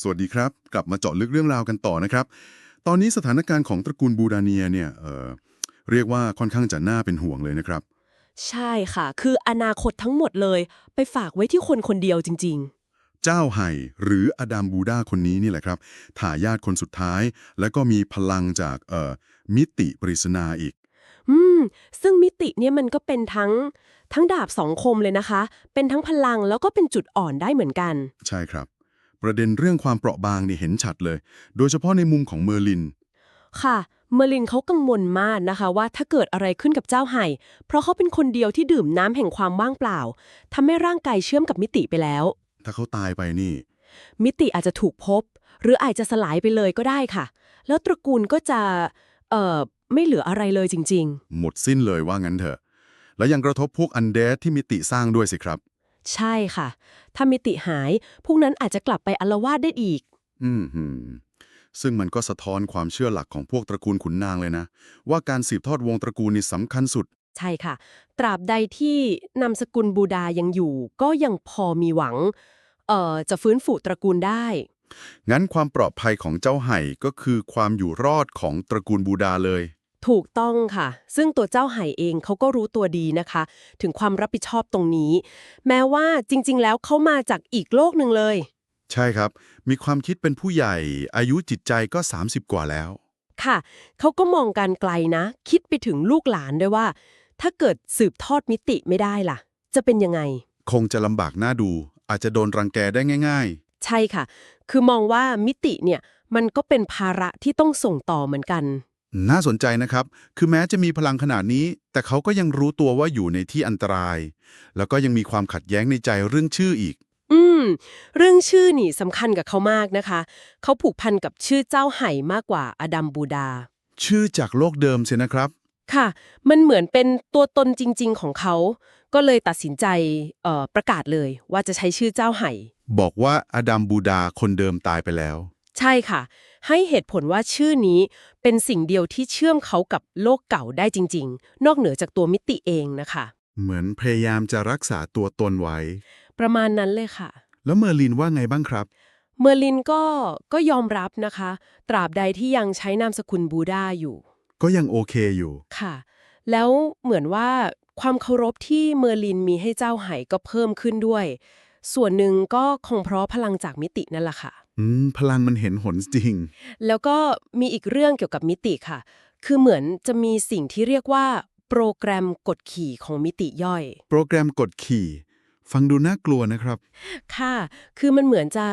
สวัสดีครับ กลับมาเจาะลึกเรื่องราวกันต่อนะครับ ตอนนี้สถานการณ์ของตระกูลบูดาเนียเนี่ยเอ่อเรียกว่าค่อนข้างจะน่าเป็นห่วงเลยนะครับ ใช่ค่ะ คืออนาคตทั้งหมดเลย ไปฝากไว้ที่คนคนเดียวจริงเจ้าไห่หรืออดัมบูดาคนนี้นี่แหละครับทายาทคนสุดท้าย แล้วก็มีพลังจากเอ่อมิติปริศนาอีกๆอืม ซึ่งมิติเนี่ยมันก็เป็นทั้งทั้งดาบสองคมเลยนะคะ เป็นทั้งพลังแล้วก็เป็นจุดอ่อนได้เหมือนกัน ใช่ครับ ประเด็นเรื่องความเปราะบางนี่เห็นชัดเลย โดยเฉพาะในมุมของเมอร์ลิน ค่ะ เมอร์ลินเขากังวลมากนะคะว่าถ้าเกิดอะไรขึ้นกับเจ้าไห่ เพราะเขาเป็นคนเดียวที่ดื่มน้ำแห่งความว่างเปล่าทำให้ร่างกายเชื่อมกับมิติไปแล้ว ถ้าเขาตายไปนี่ มิติอาจจะถูกพบ หรืออาจจะสลายไปเลยก็ได้ค่ะ แล้วตระกูลก็จะเอ่อไม่เหลืออะไรเลยจริงหมดสิ้นเลยว่างั้นเถอะ และยังกระทบพวกอันเดสที่มิติสร้างด้วยสิครับๆ ใช่ค่ะ ถ้ามิติหาย พวกนั้นอาจจะกลับไปอาละวาดได้อีก อืมหืมซึ่งมันก็สะท้อนความเชื่อหลักของพวกตระกูลขุนนางเลยนะ ว่าการสืบทอดวงตระกูลนี่สำคัญสุด ใช่ค่ะ ตราบใดที่นามสกุลบูดายังอยู่ ก็ยังพอมีหวัง เอ่อ จะฟื้นฟูตระกูลได้ งั้นความปลอดภัยของเจ้าไห่ก็คือความอยู่รอดของตระกูลบูดาเลย ถูกต้องค่ะ ซึ่งตัวเจ้าไห่เองเขาก็รู้ตัวดีนะคะ ถึงความรับผิดชอบตรงนี้ แม้ว่าจริง ๆ แล้วเขามาจากอีกโลกหนึ่งเลย ใช่ครับ มีความคิดเป็นผู้ใหญ่ อายุจิตใจก็ 30 กว่าแล้ว ค่ะ เขาก็มองการไกลนะ คิดไปถึงลูกหลานด้วยว่า ถ้าเกิดสืบทอดมิติไม่ได้ล่ะ จะเป็นยังไง คงจะลำบากหน้าดู อาจจะโดนรังแกได้ง่ายใช่ค่ะ คือมองว่ามิติเนี่ยมันก็เป็นภาระที่ต้องส่งต่อเหมือนกันๆ น่าสนใจนะครับ คือแม้จะมีพลังขนาดนี้ แต่เขาก็ยังรู้ตัวว่าอยู่ในที่อันตราย แล้วก็ยังมีความขัดแย้งในใจเรื่องชื่ออีก อืม เรื่องชื่อนี่สำคัญกับเขามากนะคะ เขาผูกพันกับชื่อเจ้าไห่มากกว่าอดัมบูดา ชื่อจากโลกเดิมเสียนะครับ ค่ะ มันเหมือนเป็นตัวตนจริง ๆ ของเขา ก็เลยตัดสินใจเอ่อประกาศเลย ว่าจะใช้ชื่อเจ้าไห่ บอกว่าอดัมบูดาคนเดิมตายไปแล้ว ใช่ค่ะ ให้เหตุผลว่าชื่อนี้เป็นสิ่งเดียวที่เชื่อมเขากับโลกเก่าได้จริง ๆ นอกเหนือจากตัวมิติเองนะคะ เหมือนพยายามจะรักษาตัวตนไว้ ประมาณนั้นเลยค่ะ แล้วเมอร์ลินว่าไงบ้างครับ เมอร์ลินก็ก็ยอมรับนะคะ ตราบใดที่ยังใช้นามสกุลบูดาอยู่ ก็ยังโอเคอยู่ค่ะ แล้วเหมือนว่าความเคารพที่เมอร์ลินมีให้เจ้าไห่ก็เพิ่มขึ้นด้วย ส่วนหนึ่งก็คงเพราะพลังจากมิตินั่นแหละค่ะ อืมพลังมันเห็นหนจริง แล้วก็มีอีกเรื่องเกี่ยวกับมิติค่ะ คือเหมือนจะมีสิ่งที่เรียกว่า โปรแกรมกดขี่ของมิติย่อย โปรแกรมกดขี่ ฟังดูน่ากลัวนะครับ ค่ะ คือมันเหมือนจะ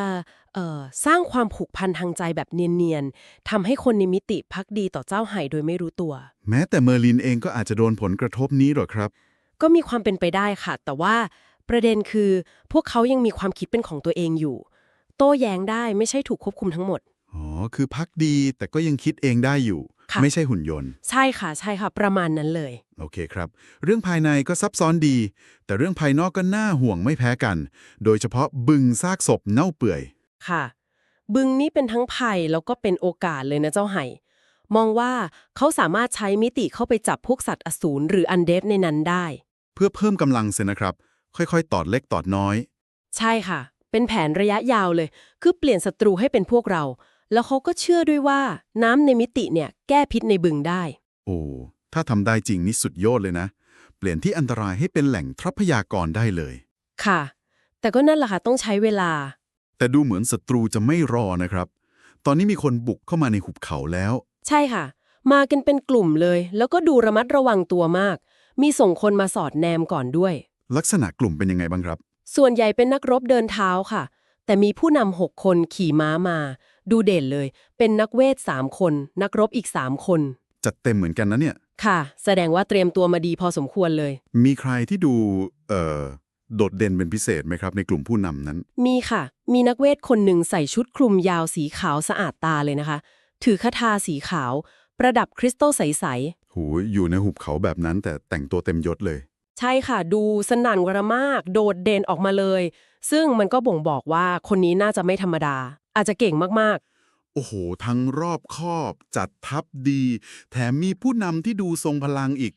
เอ่อสร้างความผูกพันทางใจแบบเนียนๆทำให้คนในมิติพักดีต่อเจ้าไห่โดยไม่รู้ตัว แม้แต่เมอร์ลินเองก็อาจจะโดนผลกระทบนี้หรอครับ ก็มีความเป็นไปได้ค่ะ แต่ว่าประเด็นคือพวกเขายังมีความคิดเป็นของตัวเองอยู่ โต้แย้งได้ไม่ใช่ถูกควบคุมทั้งหมด อ๋อ คือพักดีแต่ก็ยังคิดเองได้อยู่ ค่ะ ไม่ใช่หุ่นยนต์ ใช่ค่ะใช่ค่ะ ประมาณนั้นเลย โอเคครับ เรื่องภายในก็ซับซ้อนดี แต่เรื่องภายนอกก็น่าห่วงไม่แพ้กัน โดยเฉพาะบึงซากศพเน่าเปื่อย ค่ะ บึงนี้เป็นทั้งภัยแล้วก็เป็นโอกาสเลยนะเจ้าไห่ มองว่าเขาสามารถใช้มิติเข้าไปจับพวกสัตว์อสูรหรืออันเดฟในนั้นได้ เพื่อเพิ่มกำลังเสียนะครับ ค่อยๆ ตอดเล็กตอดน้อย ใช่ค่ะ เป็นแผนระยะยาวเลย คือเปลี่ยนศัตรูให้เป็นพวกเรา แล้วเขาก็เชื่อด้วยว่าน้ำในมิติเนี่ยแก้พิษในบึงได้ โอ้ ถ้าทำได้จริงนี่สุดยอดเลยนะ เปลี่ยนที่อันตรายให้เป็นแหล่งทรัพยากรได้เลย ค่ะ แต่ก็นั่นแหละค่ะต้องใช้เวลา แต่ดูเหมือนศัตรูจะไม่รอนะครับ ตอนนี้มีคนบุกเข้ามาในหุบเขาแล้ว ใช่ค่ะ มากันเป็นกลุ่มเลย แล้วก็ดูระมัดระวังตัวมาก มีส่งคนมาสอดแนมก่อนด้วย ลักษณะกลุ่มเป็นยังไงบ้างครับ ส่วนใหญ่เป็นนักรบเดินเท้าค่ะ แต่มีผู้นำหกคนขี่ม้ามา ดูเด่นเลย เป็นนักเวทสามคน นักรบอีกสามคน จัดเต็มเหมือนกันนะเนี่ย ค่ะ แสดงว่าเตรียมตัวมาดีพอสมควรเลย มีใครที่ดูเอ่อโดดเด่นเป็นพิเศษไหมครับในกลุ่มผู้นำนั้น มีค่ะ มีนักเวทคนหนึ่งใส่ชุดคลุมยาวสีขาวสะอาดตาเลยนะคะ ถือคาถาสีขาว ประดับคริสตัลใสหูยอยู่ในหุบเขาแบบนั้นแต่แต่งตัวเต็มยศเลยๆ ใช่ค่ะ ดูสนั่นกระมาก โดดเด่นออกมาเลย ซึ่งมันก็บ่งบอกว่าคนนี้น่าจะไม่ธรรมดา อาจจะเก่งมากโอ้โห ทั้งรอบคอบ จัดทัพดี แถมมีผู้นำที่ดูทรงพลังอีก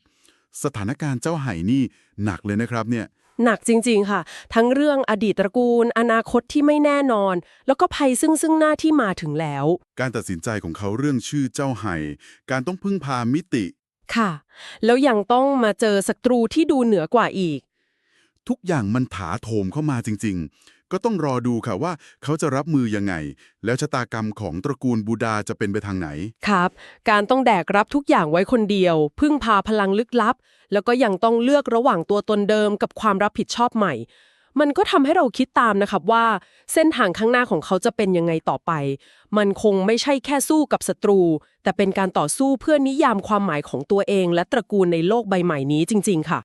สถานการณ์เจ้าไห่นี่หนักเลยนะครับเนี่ย หนักจริงๆค่ะ ทั้งเรื่องอดีตตระกูล อนาคตที่ไม่แน่นอน แล้วก็ภัยซึ่งซึ่งหน้าที่มาถึงแล้ว การตัดสินใจของเขาเรื่องชื่อเจ้าไห่ การต้องพึ่งพามิติ ค่ะ แล้วยังต้องมาเจอศัตรูที่ดูเหนือกว่าอีก ทุกอย่างมันถาโถมเข้ามาจริง ๆ ก็ต้องรอดูค่ะว่าเขาจะรับมือยังไง แล้วชะตากรรมของตระกูลบูดาจะเป็นไปทางไหน ครับ การต้องแดกรับทุกอย่างไว้คนเดียว พึ่งพาพลังลึกลับ แล้วก็ยังต้องเลือกระหว่างตัวตนเดิมกับความรับผิดชอบใหม่ มันก็ทำให้เราคิดตามนะครับว่า เส้นทางข้างหน้าของเขาจะเป็นยังไงต่อไป มันคงไม่ใช่แค่สู้กับศัตรู แต่เป็นการต่อสู้เพื่อนิยามความหมายของตัวเอง และตระกูลในโลกใบใหม่นี้จริง ๆ ค่ะ